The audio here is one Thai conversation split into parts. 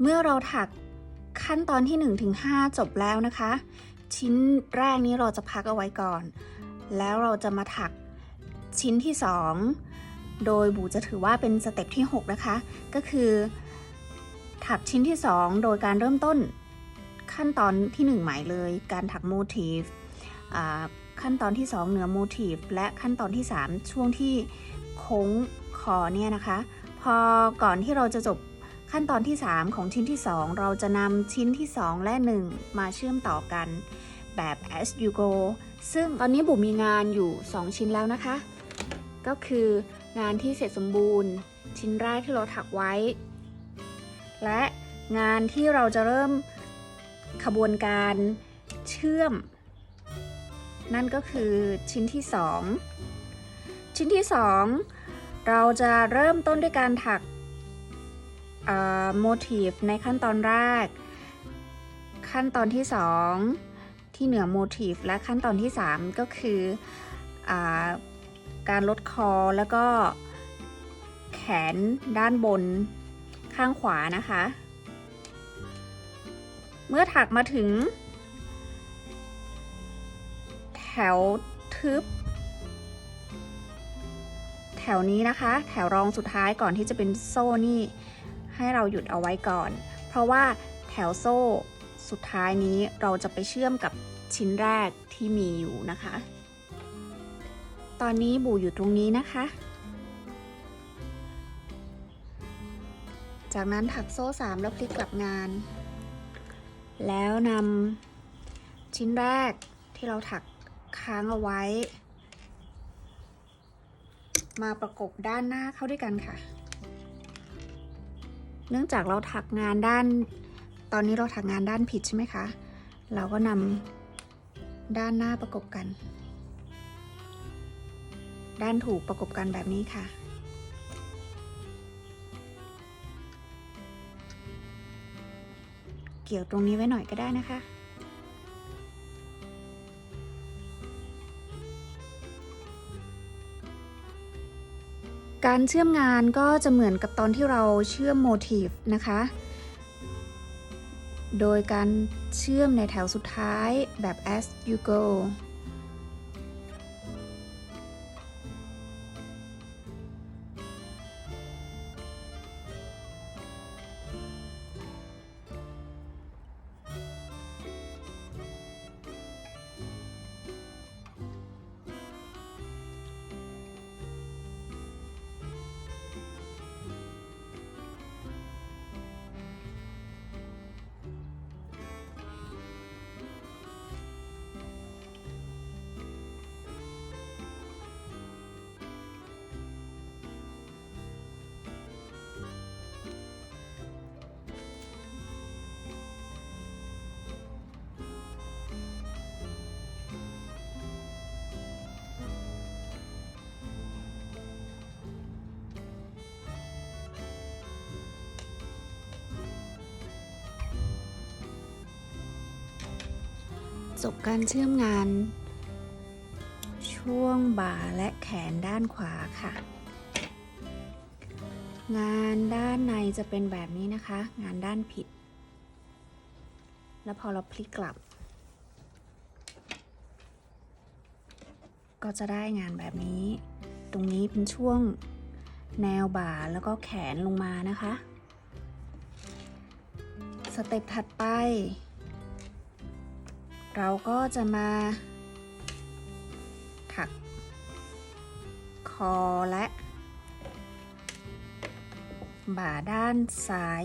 เมื่อเราถักขั้นตอนที่1-5ถึง5จบแล้วนะคะ ชิ้นแรกนี้เราจะพักเอาไว้ก่อน แล้วเราจะมาถักชิ้นที่ 2 โดยบูจะถือว่าเป็นสเต็ปที่ 6 นะคะ ก็คือ ถักชิ้นที่ 2 โดยการเริ่มต้นขั้นตอนที่ 1 ใหม่เลย การถักโมทีฟขั้นตอนที่ 2 เหนือโมทีฟและขั้นตอนที่ 3 ช่วงที่โค้งคอเนี่ยนะคะ พอก่อนที่เราจะจบ ขั้นตอนที่ 3 ของชิ้นที่ 2 เราจะนำชิ้นที่ 2 และ 1 มาเชื่อมต่อกันแบบ as you go ซึ่งตอนนี้บุ๋มมีงานอยู่ 2 ชิ้นแล้วนะคะ ก็คืองานที่เสร็จสมบูรณ์ ชิ้นแรกที่เราถักไว้ และงานที่เราจะเริ่มขบวนการเชื่อม นั่นก็คือชิ้นที่ 2 ชิ้นที่ 2 เราจะเริ่มต้นด้วยการถัก โมทีฟในขั้นตอนแรก ขั้นตอนที่ 2 ที่เหนือโมทีฟและขั้นตอนที่ 3 ก็คืออการลดคอแล้วก็แขนด้านบนข้างขวานะคะ เมื่อถักมาถึง แถวทึบ แถวนี้นะคะ แถวรองสุดท้ายก่อนที่จะเป็นโซ่นี่ ให้เราหยุดเอาไว้ก่อน เพราะว่าแถวโซ่สุดท้ายนี้เราจะไปเชื่อมกับชิ้นแรกที่มีอยู่นะคะ ตอนนี้บูอยู่ตรงนี้นะคะ จากนั้นถักโซ่ 3 แล้วพลิกกลับงาน แล้วนำชิ้นแรกที่เราถักค้างเอาไว้ มาประกบด้านหน้าเข้าด้วยกันค่ะ เนื่องจากเราถักงานด้าน ตอนนี้เราถักงานด้านผิดใช่ไหมคะ เราก็นำด้านหน้าประกบกัน ด้านถูกประกบกันแบบนี้ค่ะเกี่ยวตรงนี้ไว้หน่อยก็ได้นะคะ การเชื่อมงานก็จะเหมือนกับตอนที่เราเชื่อมโมทีฟนะคะ โดยการเชื่อมในแถวสุดท้ายแบบ as you go จบการเชื่อมงาน ช่วงบ่าและแขนด้านขวาค่ะ งานด้านในจะเป็นแบบนี้นะคะ งานด้านผิด แล้วพอเราพลิกกลับ ก็จะได้งานแบบนี้ ตรงนี้เป็นช่วงแนวบ่าแล้วก็แขนลงมานะคะ สเต็ปถัดไป เราก็จะมาถักคอและบ่าด้านซ้าย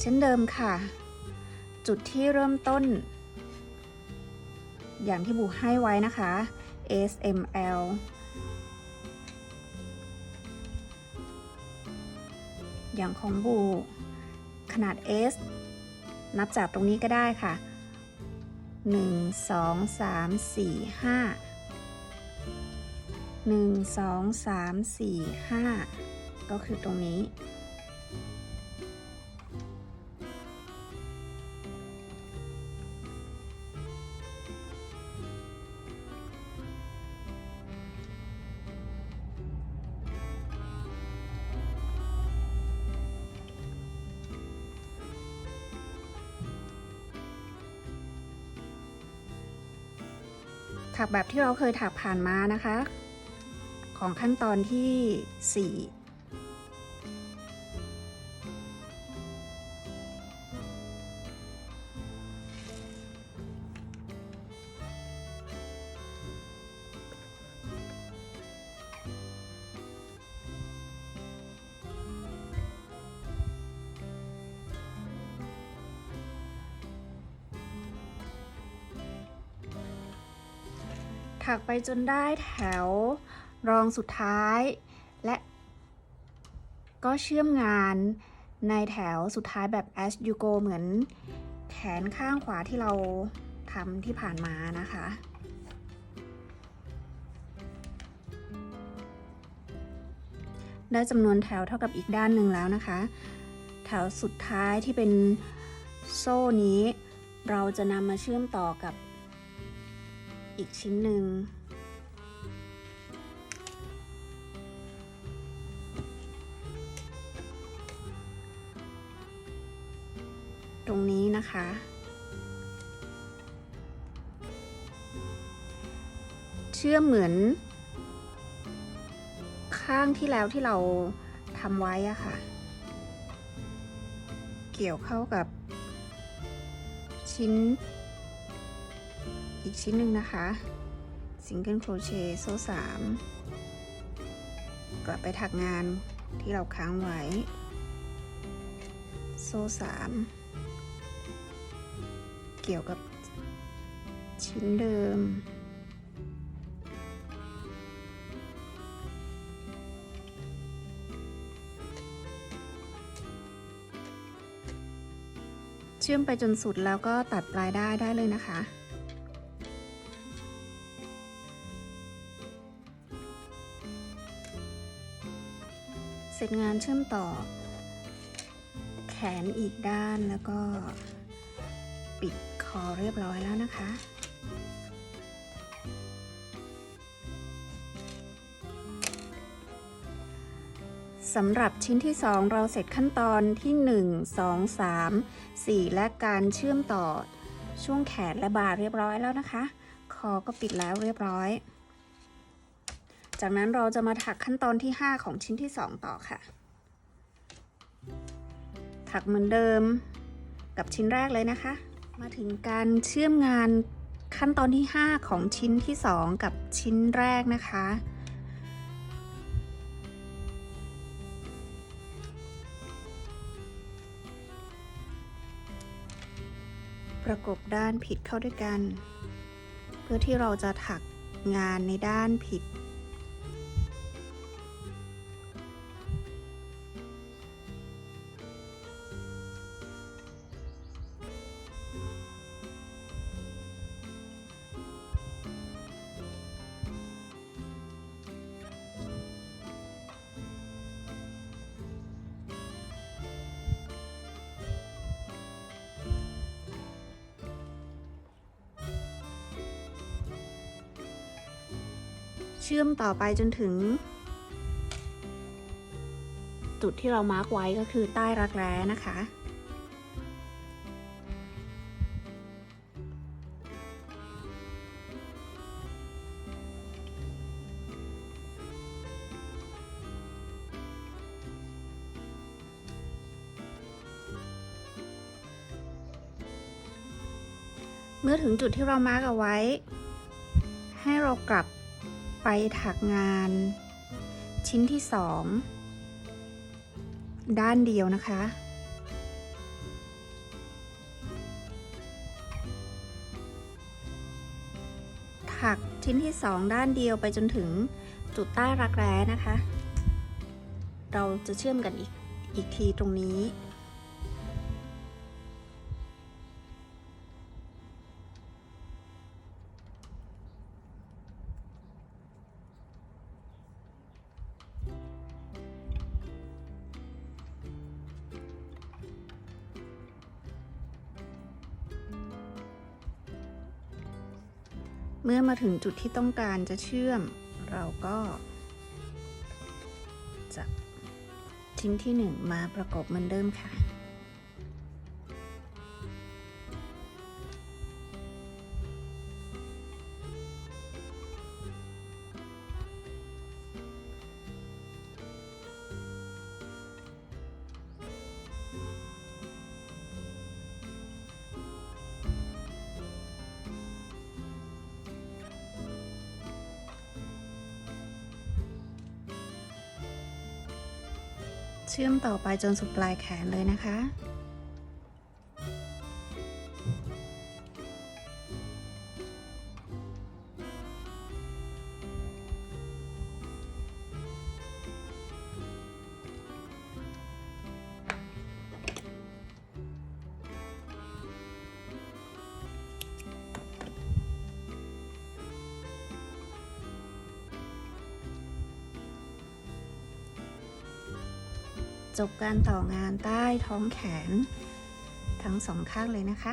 เช่นเดิมค่ะ จุดที่เริ่มต้น อย่างที่บุให้ไว้นะคะ SML อย่างของบู ขนาด S นับจากตรงนี้ก็ได้ค่ะ 1 2 3 4 5 1 2 3 4 5 ก็คือตรงนี้ ถักแบบที่เราเคยถักผ่านมานะคะ ของขั้นตอนที่ 4 ถักไปจนได้แถวรองสุดท้าย และก็เชื่อมงานในแถวสุดท้ายแบบ as you go เหมือนแขนข้างขวาที่เราทำที่ผ่านมานะคะได้จำนวนแถวเท่ากับอีกด้านหนึ่งแล้วนะคะ แถวสุดท้ายที่เป็นโซ่นี้ เราจะนำมาเชื่อมต่อกับ อีกชิ้นหนึ่ง ตรงนี้นะคะ เชื่อมเหมือน ข้างที่แล้วที่เราทำไว้อะค่ะ เกี่ยวเข้ากับชิ้น อีกชิ้นหนึ่งนะคะซิงเกิลโครเชต์โซ่สามกลับไปถักงานที่เราค้างไว้ โซ่สามเกี่ยวกับชิ้นเดิม เชื่อมไปจนสุดแล้วก็ตัดปลายได้ได้เลยนะคะ ร็จงานเชื่อมต่อ แขนอีกด้านแล้วก็ปิดคอเรียบร้อยแล้วนะคะ สำหรับชิ้นที่ 2 เราเสร็จขั้นตอนที่ 1 2 3 4 และการเชื่อมต่อช่วงแขนและบ่าเรียบร้อยแล้วนะคะ คอก็ปิดแล้วเรียบร้อย จากนั้นเราจะมาถักขั้นตอนที่ 5 ของชิ้นที่ 2 ต่อค่ะ ถักเหมือนเดิมกับชิ้นแรกเลยนะคะ มาถึงการเชื่อมงานขั้นตอนที่ 5 ของชิ้นที่ 2 กับชิ้นแรกนะคะ ประกบด้านผิดเข้าด้วยกัน เพื่อที่เราจะถักงานในด้านผิด ชื่อมต่อไปจนถึง จุดที่เรามาร์กไว้ก็คือใต้รักแร้นะคะ เมื่อถึงจุดที่เรามาร์กเอาไว้ ให้เรากลับ ไปถักงาน ชิ้นที่สองด้านเดียวนะคะ ถักชิ้นที่สองด้านเดียวไปจนถึงจุดใต้รักแร้นะคะ เราจะเชื่อมกันอีกอีกทีตรงนี้ เมื่อมาถึงจุดที่ต้องการจะเชื่อม เราก็จะชิ้นที่หนึ่งมาประกบเหมือนเดิมค่ะ เชื่อมต่อไปจนสุดปลายแขนเลยนะคะ จบการต่องานใต้ท้องแขน ทั้งสองข้างเลยนะคะ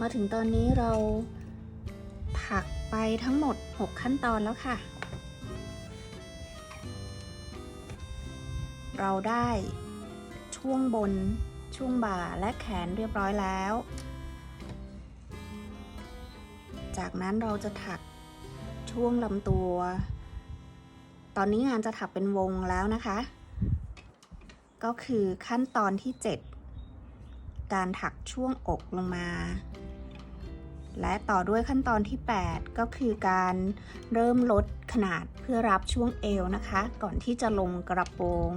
มาถึงตอนนี้เราถักไปทั้งหมด 6 ขั้นตอนแล้วค่ะ เราได้ช่วงบนช่วงบ่าและแขนเรียบร้อยแล้ว จากนั้นเราจะถัก ช่วงลำตัว ตอนนี้งานจะถักเป็นวงแล้วนะคะ ก็คือขั้นตอนที่ 7 การถักช่วงอกลงมา และต่อด้วยขั้นตอนที่ 8 ก็คือการเริ่มลดขนาดเพื่อรับช่วงเอวนะคะ ก่อนที่จะลงกระโปรง